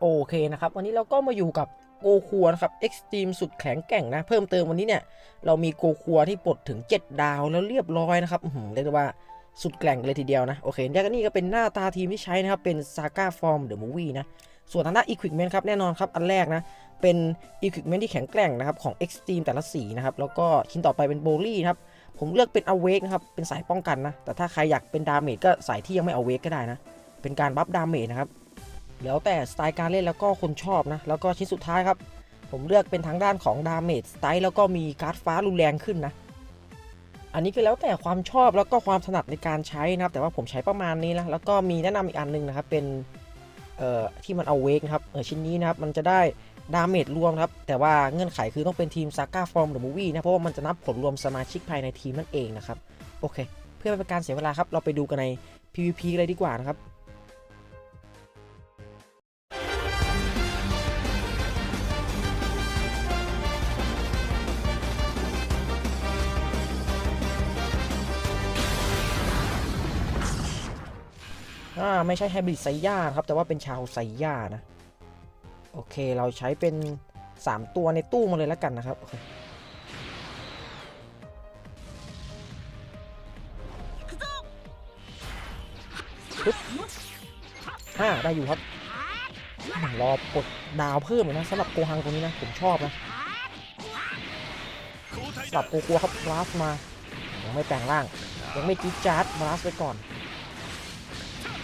โอเคนะครับ วันนี้เราก็มาอยู่กับโกคัวนะครับเอ็กซ์ตรีมสุดแข็งแกร่งนะ เพิ่มเติมวันนี้เนี่ย เรามีโกคัวที่ปลดถึง 7 ดาวแล้วเรียบร้อยนะครับหือเรียกได้ว่าสุดแกร่งเลยทีเดียวนะ โอเคแล้วก็นี่ก็เป็นหน้าตาทีมที่ใช้นะครับ เป็นซาก้าฟอร์มเดอะมูวี่นะ ส่วนทางด้านอีควิ p เมนต์ครับ แน่นอนครับ อันแรกนะ เป็นอีควิ p เมนต์ที่แข็งแกร่งนะครับของ Extreme แต่ละสีนะครับ แล้วก็ชิ้นต่อไปเป็นโบลี่นะครับ ผมเลือกเป็น Awake นะครับ เป็นสายป้องกันนะ แต่ถ้าใครอยากเป็นดาเมจก็สายที่ยังไม่ Awake ก็ได้นะ เป็นการบัฟดาเมจนะครับ แล้วแต่สไตล์การเล่นแล้วก็คนชอบนะ แล้วก็ชิ้นสุดท้ายครับ ผมเลือกเป็นทางด้านของดาเมจสไตล์แล้วก็มีการ์ดฟ้ารุนแรงขึ้นนะ อันนี้ก็แล้วแต่ความชอบแล้วก็ความถนัดในการใช้นะครับ แต่ว่าผมใช้ประมาณนี้นะ แล้วก็มีแนะนำอีกอันหนึงนะครับ เป็นเอ่อที่มันเอาเวกนะครับเออชิ้นนี้นะครับมันจะได้ดาเมจรวมครับ แต่ว่าเงื่อนไขคือต้องเป็นทีมซาก้าฟอร์มเดอมูวี่นะ เพราะว่ามันจะนับผลรวมสมาชิกภายในทีมนั่นเองนะครับ โอเค เพื่อไม่เป็นการเสียเวลาครับ เราไปดูกันใน PVP เลยดีกว่านะครับ อ่าไม่ใช่ไฮบริดไซย่าครับ แต่ว่าเป็นชาวไซย่านะ โอเคเราใช้เป็น 3 ตัวในตู้มาเลยแล้วกันนะครับโอเคปึ๊บห้าได้อยู่ครับ รอกดดาวเพิ่มเลยนะสำหรับโกฮังตัวนี้นะ ผมชอบนะสำหรับโกกัวครับบลัสมา ยังไม่แปลงร่าง ยังไม่จี๊ดจ๊าดบลัสไปก่อน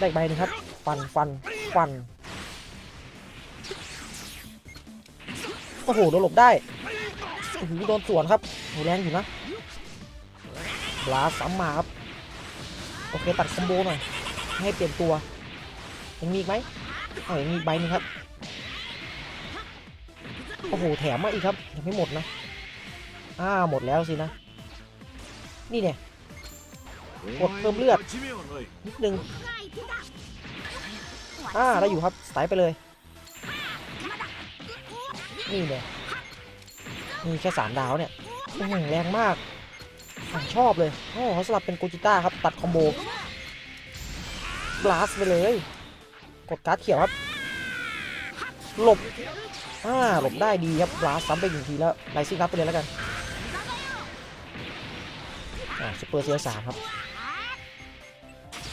ได้ใบหนึงครับ ฟันฟันฟัน โอ้โห โดนหลบได้ โอ้โห โดนสวนครับโหแรงอยู่นะบลาซ้ำมาครับ โอเค ตัดคอมโบหน่อย ให้เปลี่ยนตัว ยังมีอีกไหมเออยังมีอีกใบหนึงครับ โอ้โห แถมมาอีกครับ ยังไม่หมดนะอ้าหมดแล้วสินะ นี่เนี่ย กดเพิ่มเลือดนิดนึงอ่าได้อยู่ครับสไตล์ไปเลย นี่เลยนี่แค่สามดาวเนี่ยอื้อหือแรงมากผมชอบเลยโอ้เขาสลับเป็นโกจิต้าครับ ตัดคอมโบบลาสไปเลย กดการ์ดเขียวครับ หลบอ่าหลบได้ดีครับบลาสซ้ำไปหนึ่งทีแล้วไลซิ่งรับไปเลยแล้วกันอ่าซูเปอร์เซียสามครับ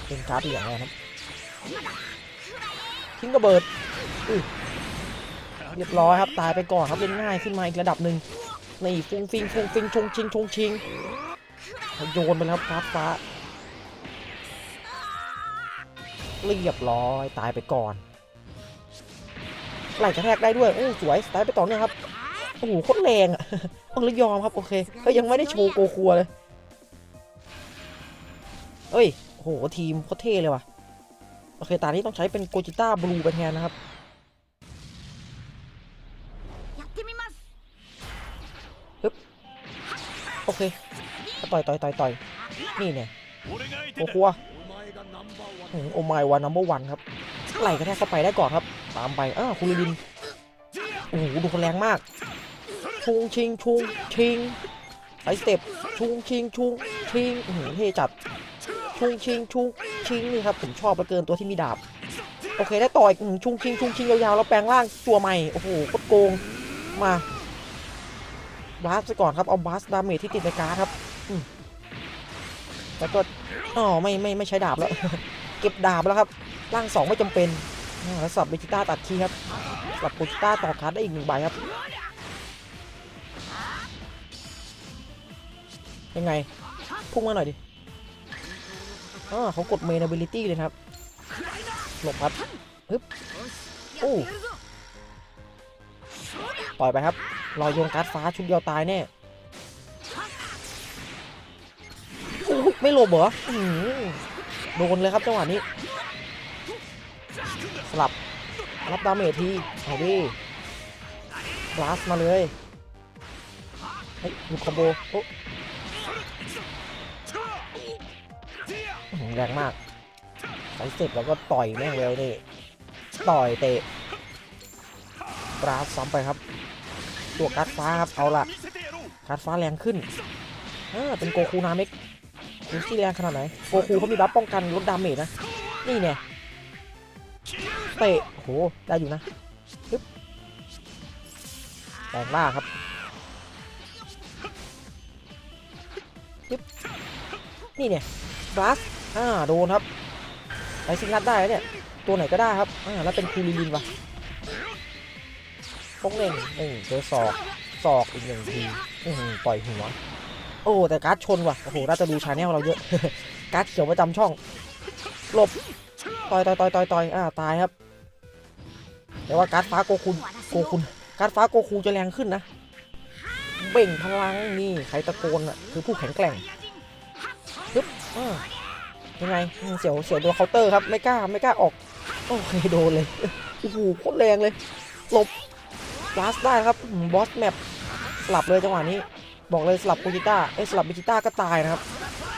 เป็นการ์ดอีกอย่างแรครับ ทิ้งระเบิดเรียบร้อยครับตายไปก่อนครับเล่นง่ายขึ้นมาอีกระดับหนึ่งนี่ฟุ้งฟิงฟุ้งฟิงชงชิงชงชิงโยนไปแล้วครับฟ้าเรียบร้อยตายไปก่อนไหลกระแทกได้ด้วยโอ้สวยตายไปต่อเนื่องครับโอ้โหโคตรแรงอะต้องเลยยอมครับโอเคก็ยังไม่ได้โชว์โกคัวเลยเอ้ย โอ้โหทีมโคตรเท่เลยว่ะ โอเคตานี้ต้องใช้เป็นโกจิต้าบลูไปแทนนะครับโอเคต่อยต่อยต่อยต่อยนี่เนี่ยโอคัวอื้อโอไมวันนัมเบอร์วันครับไหลกระแทกเข้าไปได้ก่อนครับ ตามไปอ้าวคุณลินโอ้โหดูคนแรงมากชุงชิงชุงชิงไฟสเต็ปชุงชิงชุงชิงอื้อหือเท่จัด ชุงชิงชุงชิงนี่ครับผมชอบเหลือเกินตัวที่มีดาบ โอเคได้ต่อยชุงชิงชุงชิงยาวๆแล้วแปลงร่างตัวใหม่โอ้โหโคตรโกงมาบลัสไปก่อนครับเอาบลัสดาเมจที่ติดในการ์ดครับแล้วก็อ๋อไม่ไม่ไม่ใช้ดาบแล้ว เก็บดาบแล้วครับร่างสองไม่จำเป็นแล้วสับเบจิต้าตัดคีครับสับโบจิต้าต่อคัร์ดได้อีกหนึ่งใบครับยังไงพุ่งมาหน่อยดิ อ๋อเขากดเมน ability เลยครับ หลบครับฮึบโอ้ปล่อยไปครับ รอยโยนการ์ดฟ้าชุดเดียวตายแน่โอ้ไม่หลบเหรอโดนเลยครับจังหวะนี้ สลับ รับดาเมจทีเอาดิบลัสมาเลย เฮ้ยหยุดคอมโบโอ้ แรงมากใส่เสร็จแล้วก็ต่อยแม่งเร็วนี่ ต่อยเตะบลัสซ้ำไปครับ ตัวการ์ดฟ้าครับ เอาละการ์ดฟ้าแรงขึ้นเอ่าเป็นโกคูนาเมกดูที่แรงขนาดไหน โกคูเขามีบัฟป้องกันลดดาเมจนะ นี่เนี่ยเตะโห ได้อยู่นะปึ๊บแปลงล่างครับปึ๊บนี่เนี่ยบลัส อ่าโดนครับไรซิงรัดได้เนี่ย ตัวไหนก็ได้ครับอ่าแล้วเป็นคูลิลินวะปกเล่งหนึ่งเจอศอกศอกอีกหนึ่งทีปล่อยหัวโอ้แต่การ์ดชนว่ะโอ้โหน่าจะดูชาแนลเราเยอะการ์ดเขียวประจำช่องหลบต่อยต่อยต่อยต่อยต่อยอ่าตายครับแต่ว่าการ์ดฟ้าโกคุณโกคุณการ์ดฟ้าโกคูจะแรงขึ้นนะเบ่งพลังนี่ใครตะโกนอะคือผู้แข็งแกร่งปึ๊บอ่า ยังไงเสียวเสียวตัวเคาน์เตอร์ครับไม่กล้าไม่กล้าออกโอเคโดนเลยโอ้โหโคตรแรงเลยหลบลาสได้ครับบอสแมปสลับเลยจังหวะนี้ บอกเลยสลับโคจิต้าเอ้สลับบิจิต้าก็ตายนะครับ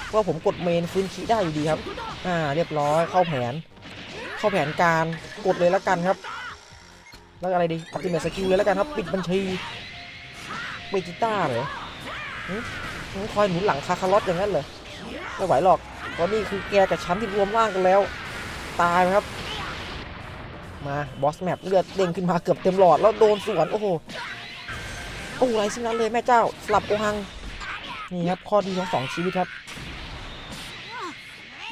เพราะผมกดเมนฟื้นคีได้อยู่ดีครับ อ่า เรียบร้อยเข้าแผน เข้าแผนการกดเลยแล้วกันครับ แล้วอะไรดีอัติเมทสกิลเลยแล้วกันครับ ปิดบัญชีเบจิต้าเหรอหึหึคอยหนุนหลังคาคาร์ลอตอย่างนั้นเลยไม่ไหวหรอก เพราะนี่คือแกกับฉันที่รวมร่างกันแล้ว ตายครับ มาบอสแมปเลือดเด้งขึ้นมาเกือบเต็มหลอดแล้วโดนสวนโอ้โหโอ้ไรสิ่งนั้นเลยแม่เจ้าสลับโอหังนี่ครับข้อดีของสองชีวิตครับ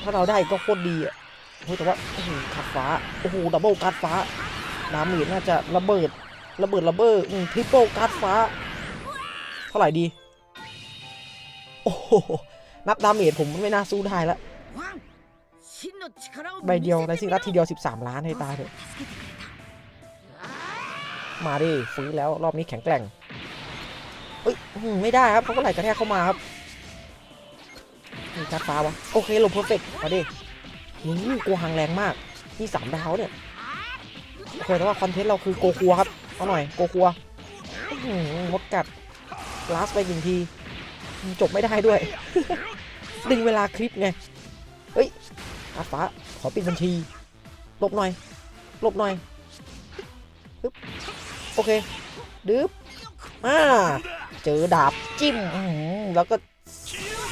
ถ้าเราได้ก็โคตรดีอะโอ้แต่ว่าโอ้โหกัดฟ้าโอ้โหดับเบิลการ์ดฟ้าดาเมจน่าจะระเบิดระเบิดระเบิดอืมทริปเปิลการ์ดฟ้า เท่าไหร่ดี โอ้โห นับดาเมจผมไม่น่าสู้ได้ละใบเดียวไรสิ่งรัดทีเดียว 13 ล้านให้ตายเถอะมาดิฟื้นแล้วรอบนี้แข็งแกร่งเอ้ยไม่ได้ครับเขาก็ไหลกระแทกเข้ามาครับนี่การดฟ้าวะโอเคลบเพอร์เฟกต์มาดินี่กลัวหางแรงมากนี่สามดาวเนี่ยโอเคแต่ว่าคอนเทนต์เราคือโกคัวครับเอาหน่อยโกคัวหมดกัดลาสไปหนึ่งที จบไม่ได้ด้วย ดึงเวลาคลิปไง เฮ้ยอาฟ้าขอปิดบัญชีลบหน่อยลบหน่อยโอเคดึ๊บมาเจอดาบจิ้มแล้วก็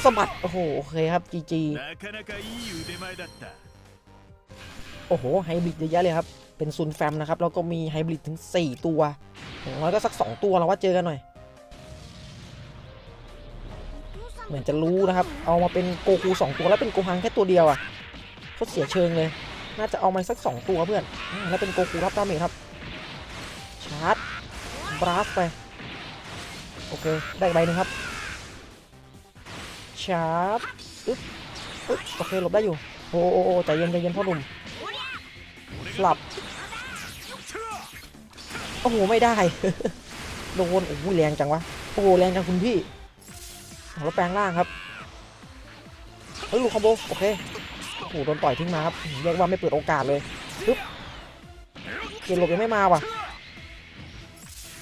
สะบัด โอ้โห โอเคครับจีจีโอ้โห ไฮบริดเยอะแยะเลยครับ เป็นซุนแฟมนะครับ แล้วก็มีไฮบริดถึง 4 ตัวอย่ล้อยก็สัก 2 ตัวเราว่าเจอกันหน่อย เหมือนจะรู้นะครับ เอามาเป็นโกคู2ตัวแล้วเป็นโกฮังแค่ตัวเดียวอะโคตรเสียเชิงเลย น่าจะเอามาสัก 2 ตัวเพื่อน แล้วเป็นโกคูรับดาเมจครับ ชาร์จบราสไป โอเค ได้ใบหนึ่งครับ ชาร์จอึ๊บอึ๊บโอเค หลบได้อยู่ โอ้โอ้โอ้ใจเย็นใจเย็นพ่อหนุ่มสลับ โอ้โห ไม่ได้ โดน โอ้โหแรงจังวะ โอ้โห แรงจังคุณพี่ เอาแล้วแปลงร่างครับเฮ้ยลูกคอมโบโอเคโอ้โหโดนต่อยทิ้งมาครับเรียกว่าไม่เปิดโอกาสเลยปึ๊บเกียร์หลบยังไม่มาว่ะ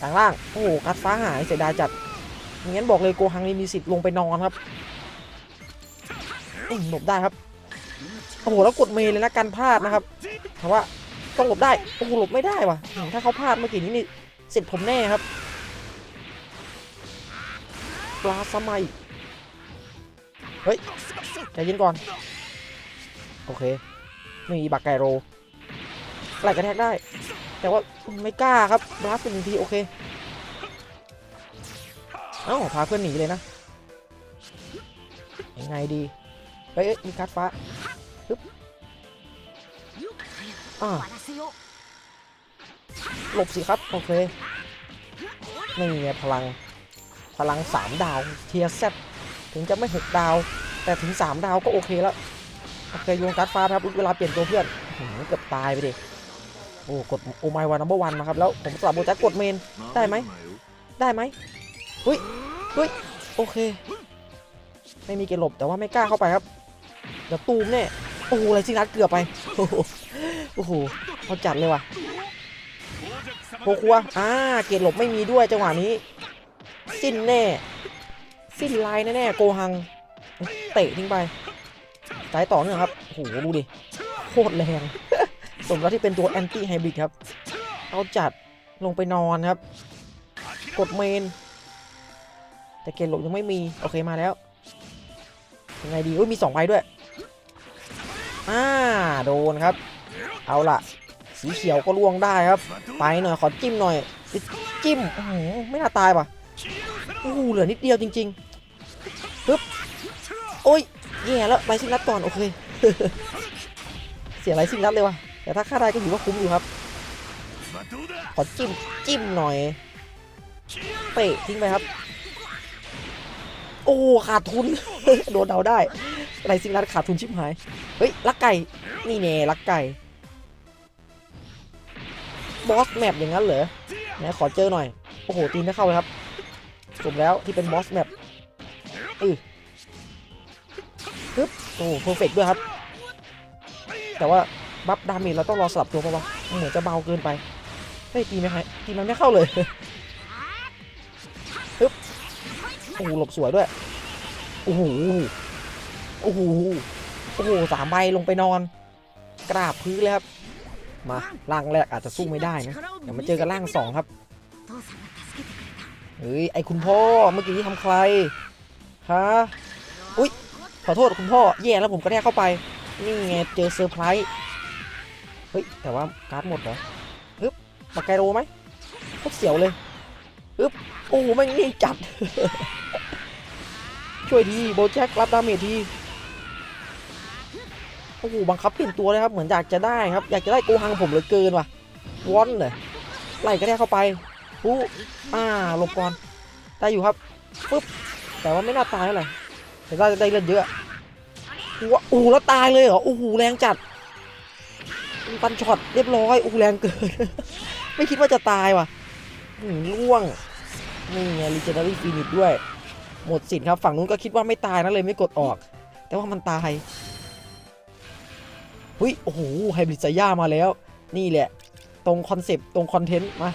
ต่างล่างโอ้โหกัดฟ้าหายเสียดายจัดงั้นบอกเลยโกฮังนี่มีสิทธิ์ลงไปนอนครับอืมหลบได้ครับโอ้โหแล้วกดเมย์เลยนะการพลาดนะครับแต่ว่าต้องหลบได้โอ้โหหลบไม่ได้ว่ะถ้าเขาพลาดเมื่อกี้นี้นี่เสร็จผมแน่ครับปลาสมัย เฮ้ยใจเย็นก่อน โอเคไม่มีบักไกโรไหลกระแทกได้ แต่ว่าไม่กล้าครับบลัสเป็นทีโอเค เอ้า พาเพื่อนหนีเลยนะ ยังไงดี เฮ้ยมีการ์ดฟ้าปึ๊บอ่าหลบสิครับ โอเค นี่ไงพลัง พลัง3ดาว เทียเซต ถึงจะไม่6ดาว แต่ถึง3ดาวก็โอเคแล้วโอเคโยนการ์ดฟ้าครับเวลาเปลี่ยนตัวเพื่อนเกือบตายไปดิโอ้กดโอไมวันนัมเบอร์วันมาครับแล้วผมสลับโบจ็คกดเมนได้ไหมได้ไหมเฮ้ยเฮ้ยโอเค ไม่มีเกณฑ์หลบแต่ว่าไม่กล้าเข้าไปครับเดี๋ยวตูมแน่โอ้โหอะไรสินัดเกือบไปโอ้โหโอ้โหเขาจัดเลยว่ะโคคัวอ่าเกณฑ์หลบไม่มีด้วยจังหวะนี้ สิ้นแน่ สิ้นลายแน่ๆโกหัง เตะทิ้งไปสายต่อเนื่องครับโหดูดิ โคตรแรง สมแล้วที่เป็นตัวแอนตี้ไฮบริดครับ เอาจัดลงไปนอนครับ กดเมน แต่เกณฑ์หลบยังไม่มี โอเคมาแล้ว ยังไงดีอุ้ยมีสองใบด้วย อ่า โดนครับ เอาล่ะสีเขียวก็ล่วงได้ครับ ไปหน่อย ขอจิ้มหน่อย จิ้มอื้อหือไม่น่าตายป่ะ อ้โหเหลือนิดเดียวจริงๆปึ๊บโอ้ยแย่แล้วไปซิงรัดก่อนโอเคเสียไรซิงรัดเลยว่ะแต่ถ้าฆ่าได้ก็ถือว่าคุ้มอยู่ครับขอจิ้มจิ้มหน่อยเตะทิ้งไปครับ โอ้ขาดทุนโดนเดาได้ไรซิงรัดขาดทุนชิบหายเฮ้ยลักไก่นี่แน่ลักไก่บอสแมปอย่างนั้นเหรอไหนขอเจอหน่อย โอ้โห ตีนไม่เข้าเลยครับ สมแล้วที่เป็นบอสแมปอือปึ๊บโอ้เพอร์เฟกด้วยครับ แต่ว่าบัฟดาเมจเราต้องรอสลับตัวปะวะเหมือนจะเบาเกินไปเฮ้ยตีไม่ให้ตีมันไม่เข้าเลยปึ๊บโอ้โหหลบสวยด้วยโอ้โหโอ้โหโอ้โหสามใบลงไปนอน กราบพื้นเลยครับ มาล่างแรกอาจจะสู้ไม่ได้นะเดี๋ยวมาเจอกันล่างสองครับ เฮ้ยไอคุณพ่อเมื่อกี้ทำใครฮะอุ้ยขอโทษคุณพ่อแย่แล้วผมก็แทกเข้าไป นี่ไงเจอเซอร์ไพรส์เฮ้ยแต่ว่าการ์ดหมดเหรอฮึบปากไกโรไหมโคตรเสียวเลยฮึบโอ้โหแม่งนี่จัด ช่วยทีโบแจ็ครับดาเมจทีโอ้โหบังคับเปลี่ยนตัวเลยครับเหมือนอยากจะได้ครับ อยากจะได้โกหังผมเหลือเกินว่ะวอนเลยไล่ก็ได้เข้าไป ปุ๊อ่าหลบก่อนได้อยู่ครับปุ๊บแต่ว่าไม่น่าตายเท่าไหร่แต่ก็ได้เลือดเยอะว้าโอ้แล้วตายเลยเหรอโอ้โหแรงจัดปันช็อตเรียบร้อยโอ้แรงเกิน ไม่คิดว่าจะตายว่ะหืมล่วงนี่ไง legendary finish ด้วย หมดสิทธิ์ครับฝั่งนู้นก็คิดว่าไม่ตายนะเลยไม่กดออก แต่ว่ามันตายเฮ้ยโอ้โหไฮบริดไซย่ามาแล้ว นี่แหละ ตรงคอนเซปต์ตรงคอนเทนต์มา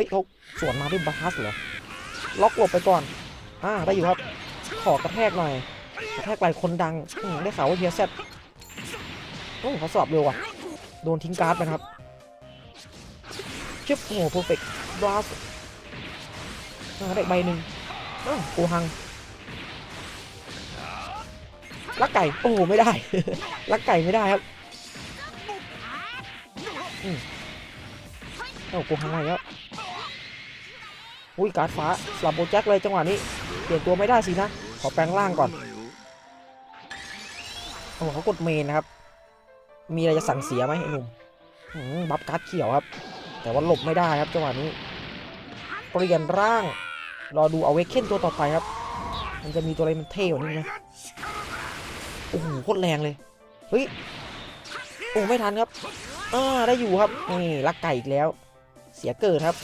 ฮ้ยเขาสวนมาด้วยบาสเหรอ ล็อกหลบไปก่อน อ่า ได้อยู่ครับ ขอกระแทกหน่อย กระแทกไหลคนดัง ได้ข่าวว่าเฮียแซดโอ้เขาสอบเร็วว่ะ โดนทิ้งการ์ดไปนะครับชึบโอ้โหเพอร์เฟกต์บลัสได้ใบหนึ่งอ้าวโกหัง ลักไก่ โอ้โห ไม่ได้ ลักไก่ไม่ได้ครับอืมเอ้าโกหังอะไรแล้ว อุ้ยการ์ดฟ้าสลับโบแจ็คเลยจังหวะนี้ เปลี่ยนตัวไม่ได้สินะ ขอแปลงร่างก่อนโอ้โหเขากดเมนนะครับ มีอะไรจะสั่งเสียไหมไอ้หนุ่มบัฟการ์ดเขียวครับ แต่ว่าหลบไม่ได้ครับจังหวะนี้ เปลี่ยนร่าง รอดูเอาเวกเคนตัวต่อไปครับ มันจะมีตัวอะไรมันเท่กว่านี้ไหมโอ้โหโคตรแรงเลย เฮ้ย โอ้ไม่ทันครับอ่าได้อยู่ครับ นี่ลักไก่อีกแล้ว เสียเกิดครับ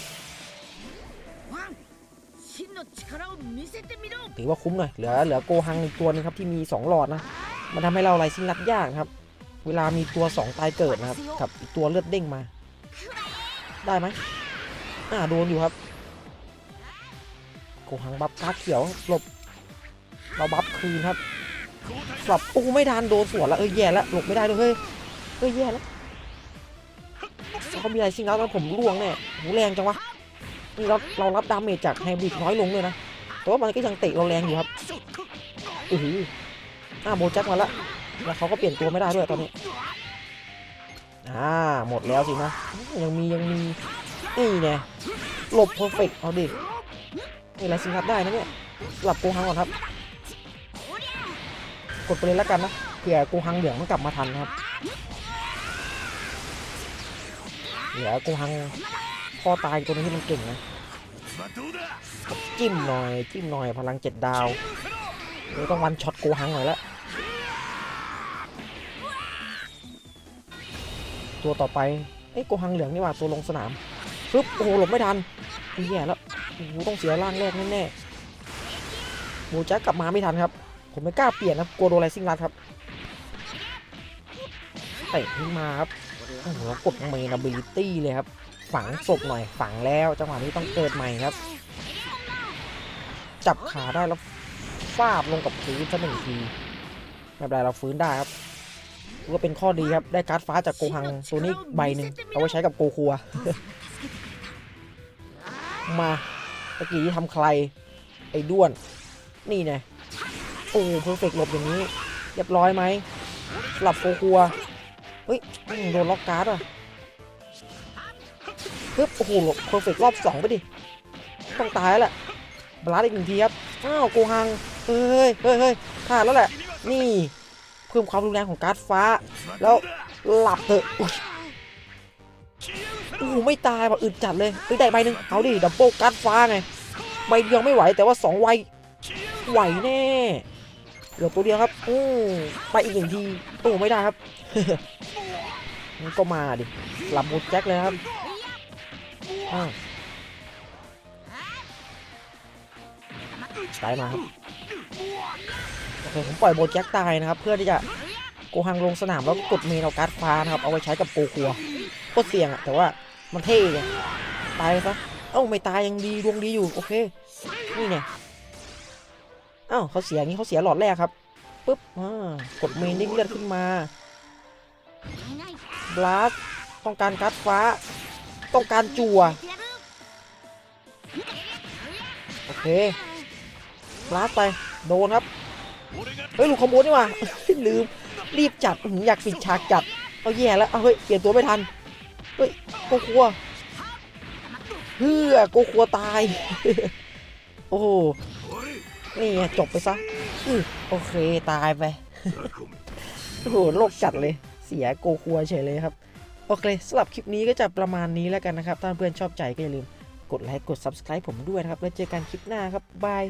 ถือว่าคุ้มหน่อยเหลือเหลือโกฮังอีกตัวหนึงครับที่มี 2 หลอดนะ มันทำให้เราไรซิงรัดยากครับ เวลามีตัว 2 ตายเกิดนะครับกับอีกตัวเลือดเด้งมา ได้ไหมอ่าโดนอยู่ครับ โกหังบัฟกาเขียวหลบเราบัฟคืนครับกลับโอ้ไม่ทันโดนสวนแล้วเอ้ยแย่แล้วหลบไม่ได้ด้วยเฮ้ยเฮ้ยแย่แล้วเขามีอะไรซิงแล้วแล้วผมล่วงแน่หูแรงจังวะ เราเรารับดาเมจจากไฮบริดน้อยลงเลยนะ แต่ว่ามันก็ยังเตะเราแรงอยู่ครับอือหืออ่าโบแจ็คมาแล้วแล้วเขาก็เปลี่ยนตัวไม่ได้ด้วยตอนนี้ อ่า หมดแล้วสินะ ยังมียังมีนี่ไงหลบเพอร์เฟกต์เอาดินี่อะไรสิครับได้นะเนี่ยหลับโกฮังก่อนครับ กดไปเลยแล้วกันนะเผื่อโกฮังเหลืองมันกลับมาทันครับเหลือโกฮัง พ่อตายตัวนี้มันเก่งนะจิ้มหน่อยจิ้มหน่อยพลังเจ็ดดาวเดี๋ต้องวันช็อตโกหังหน่อยละตัวต่อไปไอ้โกหังเหลืองนี่ว่าตัวลงสนามปึ๊บโอ้โหหลบไม่ทันแย่แล้วต้องเสียร่างแรกแน่ๆบูจักกลับมาไม่ทันครับ ผมไม่กล้าเปลี่ยนนะกลัวโดนไรซิ่งรัดครับเตะขึ้นมาครับโอ้โหกดเมนอบิลิตี้เลยครับ ฝังศพหน่อยฝังแล้วจังหวะนี้ต้องเกิดใหม่ครับ จับขาได้แล้วฟาบลงกับพื้นสักหนึ่งทีไม่เป็นไรเราฟื้นได้ครับถือว่าเป็นข้อดีครับได้การ์ดฟ้าจากโกหังตัวนี้ใบหนึ่งเอาไว้ใช้กับโกคัว มาตะกี้ที่ทำใครไอ้ด้วน นี่ไงโอ้เพอร์เฟกหลบอย่างนี้เรียบร้อยไหมสลับโกคัวเฮ้ยโดนล็อกการ์ดอะ ปึ๊บโอ้โหเพอร์เฟกรอบสองไปดิ ต้องตายแล้วแหละบลัดอีกหนึ่งทีครับ อ้าวโกฮัง เฮ้ยเฮ้ยเฮ้ยพลาดแล้วแหละ นี่ เพิ่มความรุนแรงของการ์ดฟ้า แล้วหลับเถอะโอ้โหไม่ตายว่ะอึดจัดเลยเฮ้ยได้ใบหนึ่งเอาดิ ดับเบิลการ์ดฟ้าไง ใบเดียวไม่ไหวแต่ว่าสองใบไหวแน่ เหลือตัวเดียวครับอือไปอีกหนึ่งทีโอ้ไม่ได้ครับมันก็มาดิหลับหมดแจ็คเลยครับ ตายมาครับ โอเค ผมปล่อยโบแจ็คตายนะครับ เพื่อที่จะโกหังลงสนามแล้วกดเมนเอาการ์ดฟ้านะครับ เอาไว้ใช้กับโกคัวโคตรเสี่ยงอะแต่ว่ามันเท่ไงตายไปซะเอ้าไม่ตายยังดีดวงดีอยู่ โอเค นี่ไงเอ้าเขาเสียอย่างนี้เขาเสียหลอดแรกครับปุ๊บอ่ากดเมนดิ้งเลือดขึ้นมาบลัสต้องการการ์ดฟ้า ต้องการจั่วโอเคบลาสไปโดนครับเฮ้ยหลุกคอมโบนี่ว่ะลืมรีบจับอยากปิดฉากจัดเอาแย่แล้วเฮ้ยเปลี่ยนตัวไม่ทันเฮ้ยโกคัวเฮือโกคัวตาย โอ้นี่จบไปซะอโอเคตายไปโอ้โหโลกจัดเลย เสียโกคัวเฉยเลยครับ โอเคสำหรับคลิปนี้ก็จะประมาณนี้แล้วกันนะครับ ถ้าเพื่อนชอบใจก็อย่าลืมกดไลค์กด subscribe ผมด้วยนะครับ แล้วเจอกันคลิปหน้าครับบาย